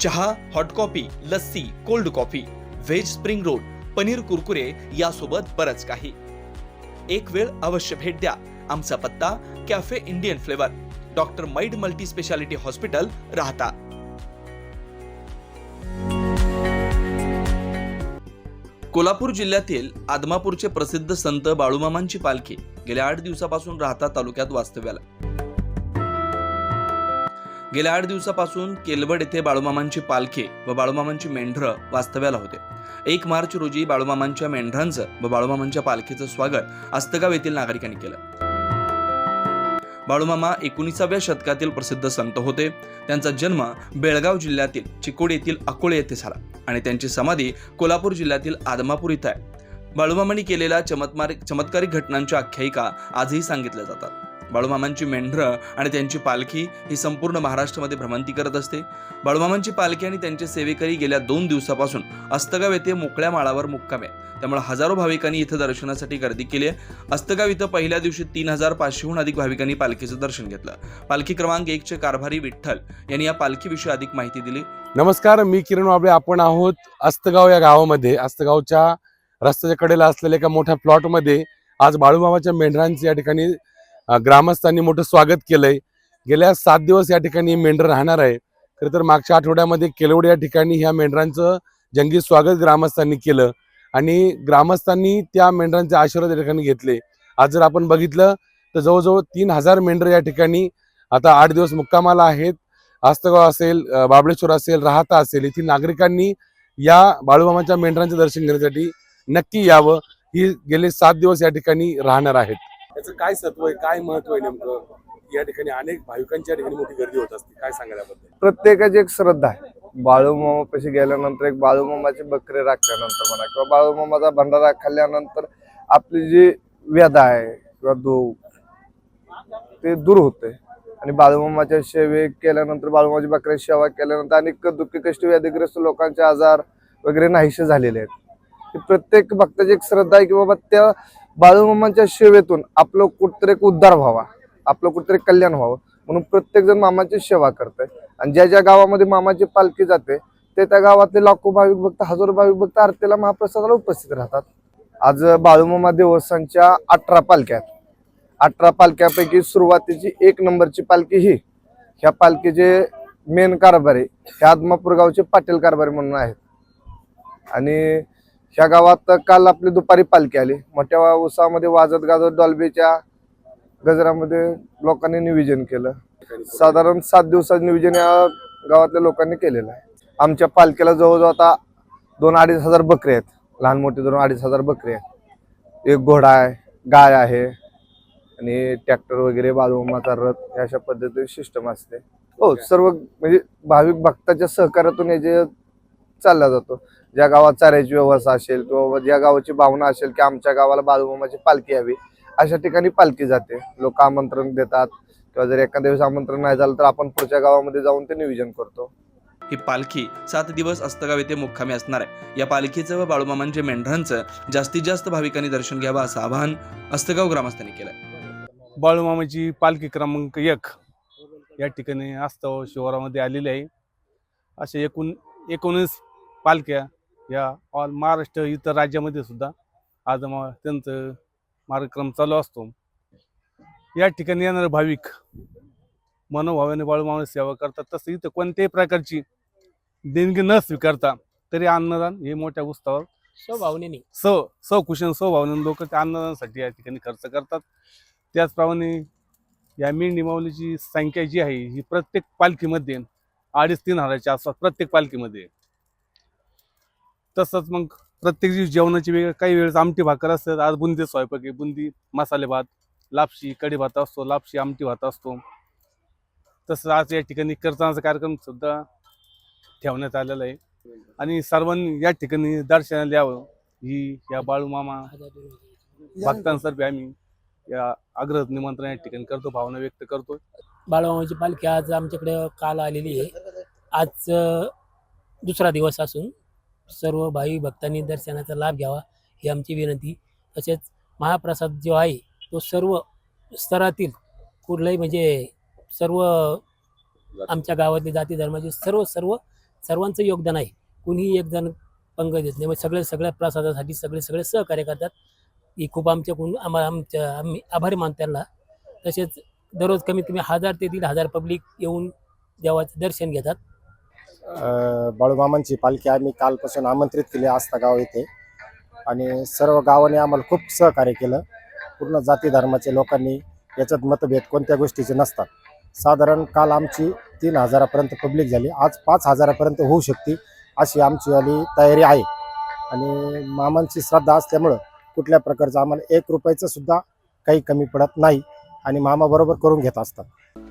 चहा hot coffee lassi cold coffee veg spring roll paneer kurkure यासोबत बरंच काही. एक वेळ अवश्य भेट द्या. आमचा पत्ता कॅफे इंडियन फ्लेवर डॉक्टर मैड multi speciality hospital Rahata. Kolhapur जिल्ह्यातील आदमापूरचे प्रसिद्ध संत बाळूमामांची पालखी गेल्या आठ दिवसापासून राहता तालुक्यात वास्तव्याला. गेल्या आठ दिवसापासून केलवड येथे बाळूमामांची पालखी व बाळूमामांची मेंढरं वास्तव्याला होते. एक मार्च रोजी बाळूमामांच्या मेंढरांचं व बाळूमामांच्या पालखीचं स्वागत अस्तगाव येथील नागरिकांनी केलं. बाळूमामा एकोणीसाव्या शतकातील प्रसिद्ध संत होते. त्यांचा जन्म बेळगाव जिल्ह्यातील चिकोड येथील अकोळे येथे झाला आणि त्यांची समाधी कोल्हापूर जिल्ह्यातील आदमापूर इथं आहे. बाळूमामांनी केलेल्या चमत्मार चमत्कारिक घटनांच्या आख्यायिका आजही सांगितल्या जातात. बाळूमामांची मेंढरं आणि त्यांची पालखी ही संपूर्ण महाराष्ट्रामध्ये भ्रमंती करत असते. बाळूमामांची पालखी आणि त्यांचे सेवेकरी गेल्या दोन दिवसापासून अस्तगाव येथे मोकळ्या माळावर मुक्काम आहे त्यामुळे हजारो भाविकांनी इथं दर्शनासाठी गर्दी केली आहे. अस्तगाव इथं पहिल्या दिवशी तीन हजार पाचशेहून अधिक भाविकांनी पालखीचं दर्शन घेतलं. पालखी क्रमांक एकचे कारभारी विठ्ठल यांनी या पालखीविषयी अधिक माहिती दिली. नमस्कार मी किरण वाबळे. आपण आहोत अस्तगाव या गावामध्ये. अस्तगावच्या रस्त्याच्या कडेला असलेल्या एका मोठ्या प्लॉटमध्ये आज बाळूमामाच्या मेंढरांची या ठिकाणी ग्रामस्थांनी मोठं स्वागत केलंय. गेल्या सात दिवस या ठिकाणी मेंढर राहणार आहे. खरं तर मागच्या आठवड्यामध्ये केलवड या ठिकाणी ह्या मेंढरांचं जंगी स्वागत ग्रामस्थांनी केलं. आणि ग्रामस्थांनी त्या मेंढरांचे आशीर्वाद या ठिकाणी घेतले. आज जर आपण बघितलं तर जवळजवळ तीन हजार मेंढर या ठिकाणी आता आठ दिवस मुक्कामाला आहेत. आस्तगाव असेल बाबळेश्वर असेल राहता असेल येथील नागरिकांनी या बाळूमामाच्या मेंढरांचे दर्शन घेण्यासाठी नक्की यावं. ही गेले सात दिवस या ठिकाणी राहणार आहेत. याचं काय सत्व आहे काय महत्त्व आहे नेमकं? या ठिकाणी अनेक भाविकांच्या ठिकाणी मोठी गर्दी होत असते. काय सांगायला प्रत्येकाची एक श्रद्धा आहे. बाळूमामापाशी गेल्यानंतर एक बाळूमामाची बकरे राखल्यानंतर म्हणा किंवा बाळूमामाचा भंडारा खाल्ल्यानंतर आपली जी व्यथा आहे किंवा दुःख ते दूर होते. आणि बाळूमामाच्या सेवे केल्यानंतर बाळूमामाची बकऱ्या सेवा केल्यानंतर अनेक दुःखी कष्ट व्याधीग्रस्त लोकांचे आजार वगैरे नाहीसे झालेले आहेत. प्रत्येक भक्ताची एक श्रद्धा आहे की बाबा त्या बाळूमामाच्या सेवेतून आपलं कुठतरी एक उद्धार व्हावा आपलं कुठतरी कल्याण व्हावं म्हणून प्रत्येक जण मामाची सेवा करतंय. आणि ज्या ज्या गावामध्ये मामाची पालखी जाते ते त्या गावातले लाखो भाविक भक्त हजारो भाविक भक्त आरतीला महाप्रसादाला उपस्थित राहतात. आज बाळूमामा देवस्थानच्या अठरा पालख्या आहेत. अठरा पालख्यापैकी सुरुवातीची एक नंबरची पालखी ही ह्या पालखीचे मेन कारभारी हे आदमापूर गावचे पाटील कारभारी म्हणून आहेत. आणि ह्या गावात काल आपली दुपारी पालखी आली. मोठ्या उत्साहामध्ये वाजत गाजत डॉल्बेच्या गजरामध्ये लोकांनी नियोजन केलं. साधारण सात दिवसाचं नियोजन या गावातल्या लोकांनी केलेलं आहे. आमच्या पालखीला जवळजवळ आता दोन अडीच हजार बकरे आहेत. लहान मोठे दोन अडीच हजार बकरे आहेत. एक घोडा आहे गाय आहे आणि ट्रॅक्टर वगैरे बाळूमाचा रथ अशा पद्धतीने सिस्टम असते. हो सर्व म्हणजे भाविक भक्ताच्या सहकार्यातून हे जे चालला जातो. ज्या गावात चाऱ्याची व्यवस्था असेल किंवा ज्या गावाची भावना असेल की आमच्या गावाला बाळूमामाची पालखी यावी अशा ठिकाणी पालखी जाते. लोक आमंत्रण देतात किंवा जर एखाद्या दिवस आमंत्रण नाही झालं तर आपण पुढच्या गावामध्ये जाऊन ते नियोजन करतो. ही पालखी सात दिवस अस्तगाव येथे मुक्कामी असणार आहे. या पालखीचं व बाळूमामांच्या मेंढरांचं जास्तीत जास्त भाविकांनी दर्शन घ्यावं असं आवाहन अस्तगाव ग्रामस्थांनी केलंय. बाळूमामाची पालखी क्रमांक एक या ठिकाणी आस्तव शिवारामध्ये आलेली आहे. असे एकूण एकोणीस पालख्या या ऑल महाराष्ट्र इतर राज्यामध्ये सुद्धा आज त्यांचं मार्गक्रम चालू असतो. या ठिकाणी येणारे भाविक मनोभावाने बाळूमामा सेवा करतात. तसं इथं कोणत्याही प्रकारची देणगी न स्वीकारता तरी अन्नदान हे मोठ्या उत्साहावर स्वभावनेने स सकुशन स्वभावने लोक त्या अन्नदानासाठी या ठिकाणी खर्च करतात. त्याचप्रमाणे या मेंढी माऊलीची संख्या जी आहे ही प्रत्येक पालखीमध्ये अडीच तीन हजाराच्या आसपास प्रत्येक पालखीमध्ये. तसंच मग प्रत्येक दिवस जेवणाची वेगळी काही वेळेस आमटी भाकर असतात. आज बुंदी स्वयंपाक आहे. बुंदी मसाले भात लापशी कढी भात असतो लापशी आमटी भात असतो. तसंच आज या ठिकाणी कीर्तनाचा कार्यक्रम सुद्धा ठेवण्यात आलेला आहे. आणि सर्वांनी या ठिकाणी दर्शनाला यावं ही या बाळूमामा भक्तांतर्फे आम्ही या आग्रह निमंत्रण या ठिकाणी करतो भावना व्यक्त करतो. बाळूमामाची पालखी आज आमच्याकडे काल आलेली आहे. आज दुसरा दिवस असून सर्व भावी भक्तांनी दर्शनाचा लाभ घ्यावा ही आमची विनंती. तसेच महाप्रसाद जो आहे तो सर्व स्तरातील कुठलाही म्हणजे सर्व आमच्या गावातले जाती धर्माचे सर्व सर्व सर्वांचं योगदान आहे. कुणीही एक जण पंग देत नाही. मग सगळे सगळ्या प्रसादासाठी सगळे सगळे सहकार्य करतात. ही खूप आमच्याकडून आम्हाला आमच्या आम्ही आभारी मानतो त्यांना. तसेच दररोज कमीत कमी हजार ते दीड हजार पब्लिक येऊन देवाचं दर्शन घेतात. बाळूमामांची पालखी आम्ही कालपासून आमंत्रित केली आस्था गाव येथे. आणि सर्व गावाने आम्हाला खूप सहकार्य केलं. पूर्ण जाती धर्माच्या लोकांनी याच्यात मतभेद कोणत्या गोष्टीचे नसतात. साधारण काल आमची तीन हजारापर्यंत पब्लिक झाली. आज पाच हजारापर्यंत होऊ शकते अशी आमची आली तयारी आहे. आणि मामांची श्रद्धा असल्यामुळं कुठल्या प्रकारचं आम्हाला एक रुपयाचं सुद्धा काही कमी पडत नाही. आणि मामाबरोबर करून घेत असतात.